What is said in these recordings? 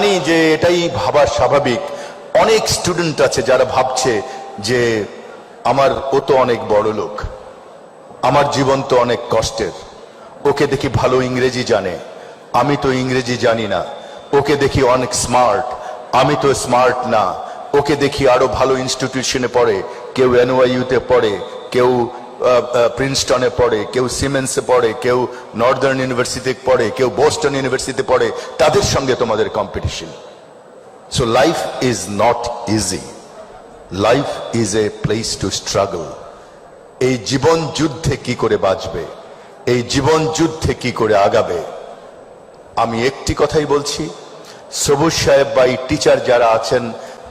জানি যে এটাই ভাবা স্বাভাবিক, অনেক স্টুডেন্ট আছে যারা ভাবছে যে আমার ও তো অনেক বড় লোক, আমার জীবন তো অনেক কষ্টের, ওকে দেখি ভালো ইংরেজি জানে, আমি তো ইংরেজি জানি না, ওকে দেখি অনেক স্মার্ট আমি তো স্মার্ট না, ওকে দেখি আরও ভালো ইনস্টিটিউশনে পড়ে, কেউ এনওয়াইউতে পড়ে, কেউ প্রিন্সটনে পড়ে, কেউ সিমেন্সে পড়ে, কেউ নর্দার্ন ইউনিভার্সিটিতে পড়ে, কেউ বোস্টন ইউনিভার্সিটিতে পড়ে, তাদের সঙ্গে তোমাদের competition so life is not easy life is a place to struggle এই জীবন যুদ্ধে কি করে বাঁচবে? এই জীবন যুদ্ধে কি করে আগাবে? আমি একটি কথাই বলছি, সবুজ সাহেব বা টিচার যারা আছেন,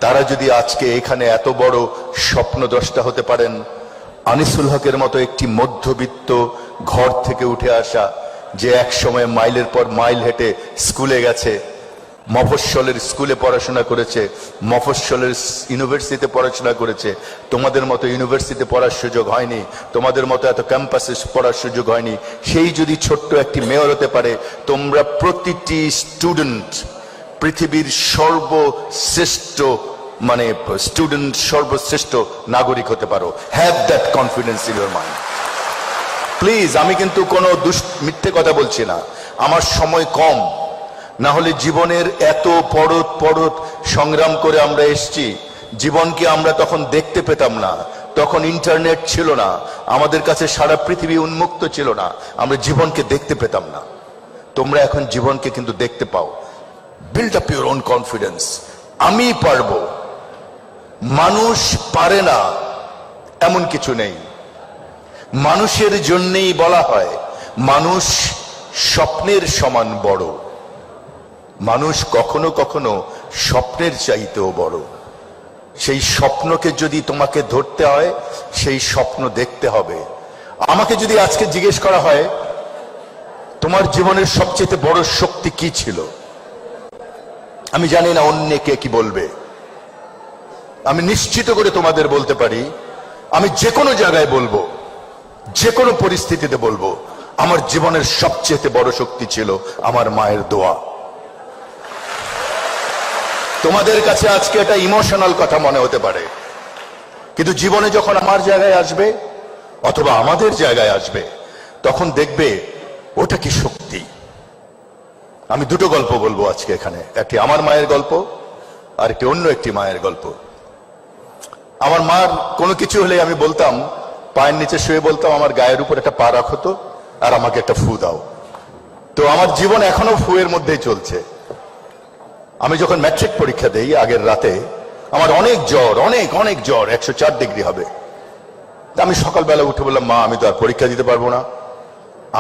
তারা যদি আজকে এখানে এত বড় স্বপ্নদ্রষ্টা হতে পারেন আনিসুল হকের মতো একটি মধ্যবিত্ত ঘর থেকে উঠে আসা, যে এক সময় মাইলের পর মাইল হেঁটে স্কুলে গেছে, মফস্বলের স্কুলে পড়াশোনা করেছে, মফস্বলের ইউনিভার্সিটিতে পড়াশোনা করেছে। তোমাদের মতো ইউনিভার্সিটিতে পড়ার সুযোগ হয়নি, তোমাদের মতো এত ক্যাম্পাসে পড়ার সুযোগ হয়নি। সেই যদি ছোট্ট একটি মেয়র হতে পারে, তোমরা প্রতিটি স্টুডেন্ট পৃথিবীর সর্বশ্রেষ্ঠ মানে স্টুডেন্ট সর্বশ্রেষ্ঠ নাগরিক হতে পারো। Have that confidence in your mind please আমি কিন্তু কোনো দুষ্ট মিথ্যে কথা বলছি না। আমার সময় কম। না হলে জীবনের এত পরত পরত সংগ্রাম করে আমরা এসছি। জীবনকে আমরা তখন দেখতে পেতাম না। তখন ইন্টারনেট ছিল না। আমাদের কাছে সারা পৃথিবী উন্মুক্ত ছিল না। আমরা জীবনকে দেখতে পেতাম না। তোমরা এখন জীবনকে কিন্তু দেখতে পাও। Build up your own confidence আমি পারব। মানুষ পারে না, এমন কিছু নেই। মানুষের জন্যেই বলা হয়, মানুষ স্বপ্নের সমান বড়। মানুষ কখনো কখনো স্বপ্নের চাইতেও বড়। সেই স্বপ্নকে যদি তোমাকে ধরতে হয়, সেই স্বপ্ন দেখতে হবে। আমাকে যদি আজকে জিজ্ঞেস করা হয়, তোমার জীবনের সবচেয়ে বড় শক্তি কি ছিল? আমি জানি না অন্য কে কি বলবে। আমি নিশ্চিত করে তোমাদের বলতে পারি, আমি যে কোনো জায়গায় বলব যে কোনো পরিস্থিতিতে বলব, আমার জীবনের সবচেয়ে বড় শক্তি ছিল আমার মায়ের দোয়া। তোমাদের কাছে আজকে এটা ইমোশনাল কথা মনে হতে পারে, কিন্তু জীবনে যখন আমার জায়গায় আসবে, অথবা আমাদের জায়গায় আসবে, তখন দেখবে ওটা কি শক্তি। আমি দুটো গল্প বলব আজকে এখানে, একটি আমার মায়ের গল্প আর একটি অন্য একটি মায়ের গল্প। আমার মার কোনো কিছু হলে আমি বলতাম, পায়ের নিচে শুয়ে বলতাম, আমার গায়ের উপর একটা পা রাখো তো, আর আমাকে একটা ফু দাও। তো আমার জীবন এখনও ফুয়ের মধ্যেই চলছে। আমি যখন ম্যাট্রিক পরীক্ষা দেই আগের রাতে, আমার অনেক জ্বর, অনেক অনেক জ্বর, একশো চার ডিগ্রি হবে। আমি সকালবেলা উঠে বললাম, মা, আমি তো আর পরীক্ষা দিতে পারব না।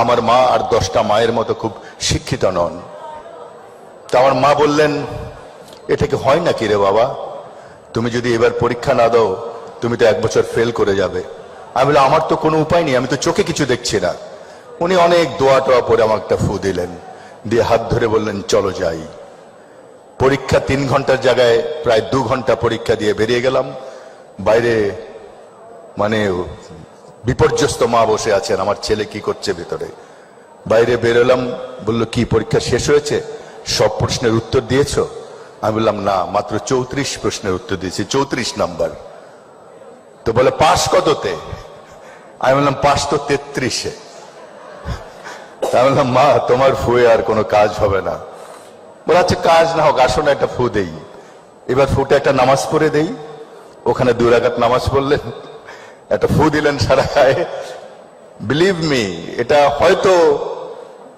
আমার মা আর দশটা মায়ের মতো খুব শিক্ষিত নন। তা আমার মা বললেন, এটা কি হয় নাকি রে বাবা? তুমি যদি এবার পরীক্ষা না দাও, তুমি তো এক বছর ফেল করে যাবে। আমি বললাম, আমার তো কোনো উপায় নেই, আমি তো চোখে কিছু দেখছি না। উনি অনেক দোয়া টোয়া পরে আমাকে একটা ফু দিলেন, দিয়ে হাত ধরে বললেন, চলো যাই। পরীক্ষা তিন ঘণ্টার জায়গায় প্রায় দু ঘণ্টা পরীক্ষা দিয়ে বেরিয়ে গেলাম। বাইরে মানে বিপর্যস্ত মা বসে আছেন, আমার ছেলে কি করছে ভেতরে। বাইরে বেরোলাম, বলল, কি পরীক্ষা শেষ হয়েছে? সব প্রশ্নের উত্তর দিয়েছ? আমি বললাম, না, মাত্র চৌত্রিশ প্রশ্নের উত্তর দিয়েছি, চৌত্রিশ নাম্বার। তো বলে পাশ কততে? আমি বললাম পাশ তো তেত্রিশে। আমি বললাম, মা, তোমার ফুয়ে আর কোনো কাজ হবে না। বলে আচ্ছা কাজ না হোক, আসো না, একটা ফু দেই। এবার ফুটে একটা নামাজ পড়ে দেই, ওখানে দু রাগাত নামাজ পড়লেন, একটা ফু দিলেন সারা গায়ে বিলিভ মি এটা হয়তো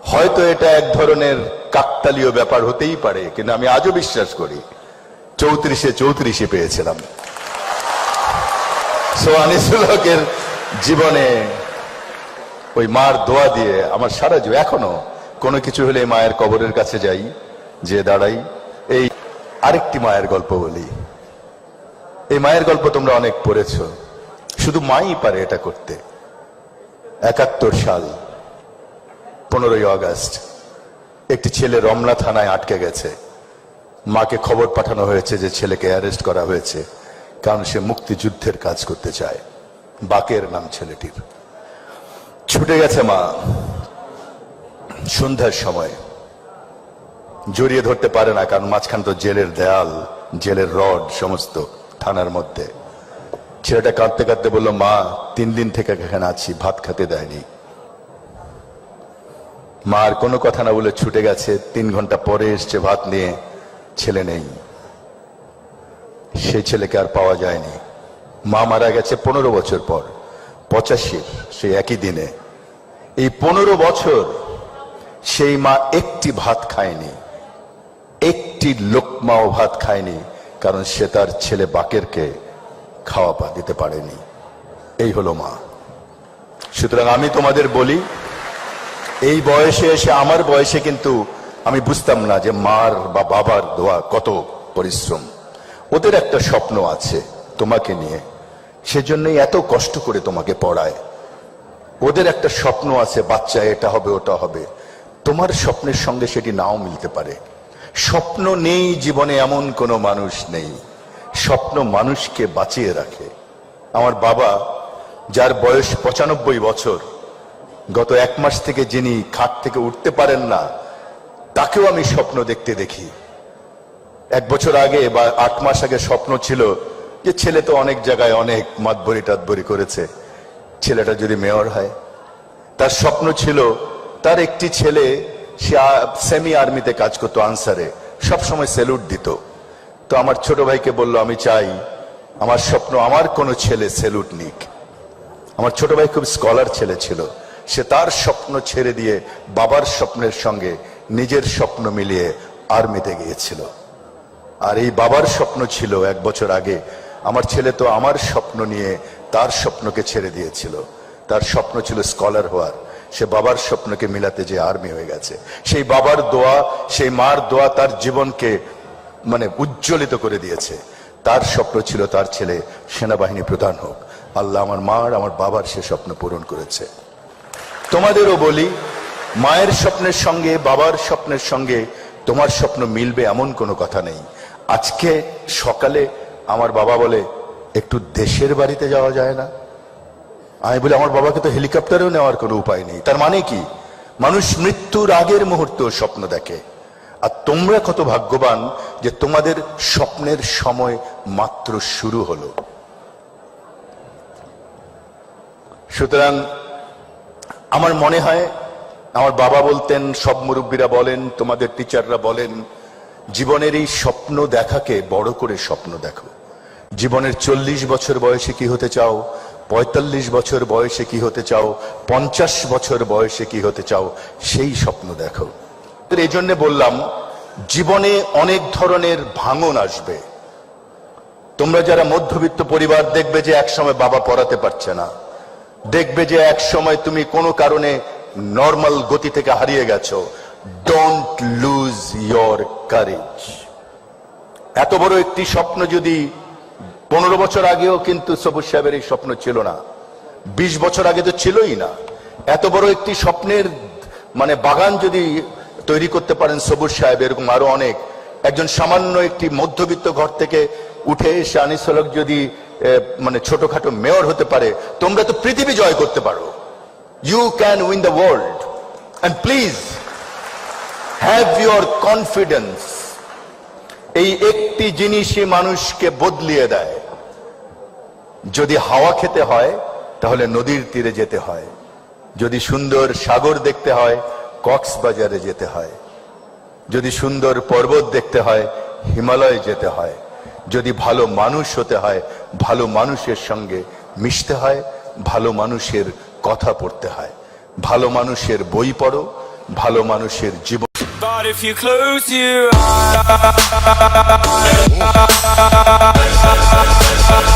হয়তো এটা এক ধরনের কাকতালীয় ব্যাপার হতেই পারে, কিন্তু আমি আজও বিশ্বাস করি, চৌত্রিশে চৌত্রিশে পেয়েছিলাম। সো জীবনে ওই মার দোয়া দিয়ে আমার সারা জীবন, এখনও কোনো কিছু হলে মায়ের কবরের কাছে যাই যে দাঁড়াই। এই আরেকটি মায়ের গল্প বলি। এই মায়ের গল্প তোমরা অনেক পড়েছ, শুধু মাই পারে এটা করতে। একাত্তর সাল। পনেরোই আগস্ট, একটি ছেলে রমনা থানায় আটকে গেছে। মাকে খবর পাঠানো হয়েছে যে ছেলেকে অ্যারেস্ট করা হয়েছে, কারণ সে মুক্তিযুদ্ধের কাজ করতে চায়। বাকের নাম ছেলেটির। ছুটে গেছে মা। সন্ধ্যার সময়। জড়িয়ে ধরতে পারে না, কারণ মাঝখান তো জেলের দেয়াল, জেলের রড, সমস্ত থানার মধ্যে। ছেলেটা কাঁদতে কাঁদতে বলল, মা, তিন দিন থেকে এখানে আছি, ভাত খেতে দেয়নি। মা আর কোনো কথা না বলে ছুটে গেছে। তিন ঘণ্টা পরে এসছে ভাত নিয়ে। ছেলে নেই। সেই ছেলেকে আর পাওয়া যায়নি। মা মারা গেছে পনেরো বছর পর। পঁচাশির সেই একই দিনে। এই পনেরো বছর সেই মা একটি ভাত খায়নি। একটি লোকমাও ভাত খায়নি, কারণ সে তার ছেলে বাকেরকে খাওয়া পা দিতে পারেনি। এই হলো মা। সুতরাং আমি তোমাদের বলি এই বয়সে এসে, আমার বয়সে কিন্তু আমি বুঝতাম না যে মার বা বাবার দোয়া কত পরিশ্রম। ওদের একটা স্বপ্ন আছে তোমাকে নিয়ে। সেজন্যই এত কষ্ট করে তোমাকে পড়ায়। ওদের একটা স্বপ্ন আছে, বাচ্চা, এটা হবে, ওটা হবে। তোমার স্বপ্নের সঙ্গে সেটি নাও মিলতে পারে। স্বপ্ন নেই, জীবনে এমন কোনো মানুষ নেই। স্বপ্ন মানুষকে বাঁচিয়ে রাখে। আমার বাবা, যার বয়স পঁচানব্বই বছর গত এক মাস থেকে যিনি খাট থেকে উঠতে পারেন না, তাকেও আমি স্বপ্ন দেখতে দেখি। এক বছর আগে বা আট মাস আগে স্বপ্ন ছিল যে ছেলে তো অনেক জায়গায় অনেক মাতবরি টাতবরি করেছে। ছেলেটা যদি মেয়র হয়। তার স্বপ্ন ছিল, তার একটি ছেলে, সে সেমি আর্মিতে কাজ করতো আনসারে সব সময় স্যালুট দিত। তো আমার ছোট ভাইকে বলল, আমি চাই, আমার স্বপ্ন, আমার কোনো ছেলে সেলুট নিক। আমার ছোট ভাই খুব স্কলার ছেলে ছিল। সে তার স্বপ্ন ছেড়ে দিয়ে বাবার স্বপ্নের সঙ্গে নিজের স্বপ্ন মিলিয়ে আর্মিতে গিয়েছিল। আর এই বাবার স্বপ্ন ছিল এক বছর আগে, আমার ছেলে তো আমার স্বপ্ন নিয়ে তার স্বপ্নকে ছেড়ে দিয়েছিল। তার স্বপ্ন ছিল স্কলার হওয়ার। সে বাবার স্বপ্নকে মিলাতে যে আর্মি হয়ে গেছে। সেই বাবার দোয়া, সেই মার দোয়া তার জীবনকে মানে উজ্জ্বলিত করে দিয়েছে। তার স্বপ্ন ছিল তার ছেলে সেনাবাহিনী প্রধান হোক। আল্লাহ আমার মার, আমার বাবার সে স্বপ্ন পূরণ করেছে। তোমাদেরও বলি, মায়ের স্বপ্নের সঙ্গে, বাবার স্বপ্নের সঙ্গে তোমার স্বপ্ন মিলবে এমন কোনো কথা নেই। আজকে সকালে আমার বাবা বলে, একটু দেশের বাড়িতে যাওয়া যায় না? আমি বলি, আমার বাবাকে তো হেলিকপ্টারেও নেওয়ার কোনো উপায় নেই। তার মানে কি? মানুষ মৃত্যুর আগের মুহূর্তেও স্বপ্ন দেখে। আর তোমরা কত ভাগ্যবান যে তোমাদের স্বপ্নের সময় মাত্র শুরু হলো। সুতরাং আমার মনে হয়, আমার বাবা বলতেন, সব মুরব্বীরা বলেন, তোমাদের টিচাররা বলেন, জীবনের এই স্বপ্ন দেখাকে বড় করে স্বপ্ন দেখো। জীবনের চল্লিশ বছর বয়সে কি হতে চাও? পঁয়তাল্লিশ বছর বয়সে কি হতে চাও? পঞ্চাশ বছর বয়সে কি হতে চাও? সেই স্বপ্ন দেখো। এই জন্য বললাম, জীবনে অনেক ধরনের ভাঙন আসবে। তোমরা যারা মধ্যবিত্ত পরিবার দেখবে যে একসময় বাবা পড়াতে পারছে না। দেখবে যে এক সময় তুমি কোনো কারণে নর্মাল গতি থেকে হারিয়ে গেছো। ডোন্ট লুজ ইয়োর কারেজ এত বড় একটি স্বপ্ন যদি পনেরো বছর আগেও কিন্তু সবুজ সাহেবের এই স্বপ্ন ছিল না। বিশ বছর আগে তো ছিলই না। এত বড় একটি স্বপ্নের মানে বাগান যদি তৈরি করতে পারেন সবুজ সাহেব, এরকম আরও অনেক। একজন সামান্য একটি মধ্যবিত্ত ঘর থেকে উঠে এসে আনিসলক যদি মানে ছোটখাটো মেয়র হতে পারে, তোমরা তো পৃথিবী জয় করতে পারো। You can win the world and please have your confidence এই একটি জিনিসই মানুষকে বদলিয়ে দেয়। যদি হাওয়া খেতে হয়, তাহলে নদীর তীরে যেতে হয়। যদি সুন্দর সাগর দেখতে হয়, কক্সবাজারে যেতে হয়। যদি সুন্দর পর্বত দেখতে হয়, হিমালয়ে যেতে হয়। যদি ভালো মানুষ হতে হয়, ভালো মানুষের সঙ্গে মিশতে হয়, ভালো মানুষের কথা পড়তে হয়। ভালো মানুষের বই পড়ো, ভালো মানুষের জীবন But if you close your eyes